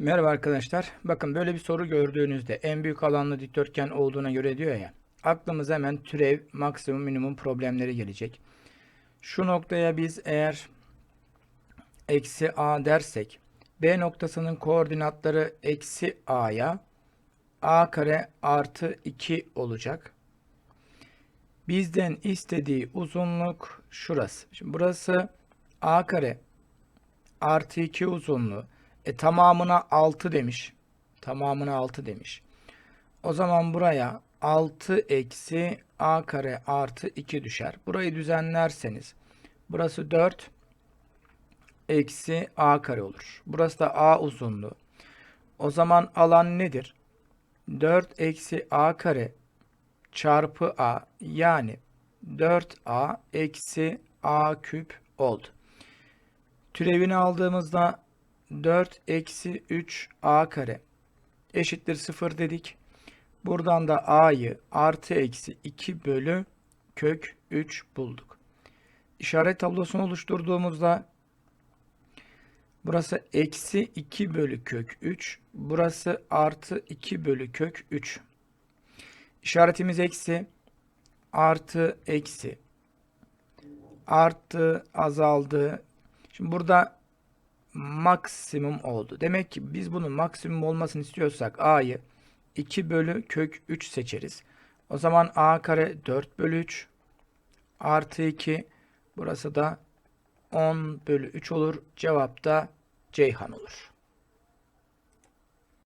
Merhaba arkadaşlar. Bakın böyle bir soru gördüğünüzde en büyük alanlı dikdörtgen olduğuna göre diyor ya. Aklımıza hemen türev, maksimum, minimum problemleri gelecek. Şu noktaya biz eğer eksi a dersek B noktasının koordinatları eksi a'ya a kare artı 2 olacak. Bizden istediği uzunluk şurası. Şimdi burası a kare artı 2 uzunluğu. E tamamına 6 demiş. Tamamına 6 demiş. O zaman buraya 6 eksi a kare artı 2 düşer. Burayı düzenlerseniz burası 4 eksi a kare olur. Burası da a uzunluğu. O zaman alan nedir? 4 eksi a kare çarpı a yani 4a eksi a küp oldu. Türevini aldığımızda 4 eksi 3 a kare eşittir 0 dedik. Buradan da a'yı artı eksi 2 bölü kök 3 bulduk. İşaret tablosunu oluşturduğumuzda burası eksi 2 bölü kök 3. Burası artı 2 bölü kök 3. İşaretimiz eksi artı eksi arttı azaldı. Şimdi burada maksimum oldu. Demek ki biz bunun maksimum olmasını istiyorsak a'yı 2 bölü kök 3 seçeriz. O zaman a kare 4 bölü 3 artı 2 burası da 10 bölü 3 olur. Cevap da Ceyhan olur.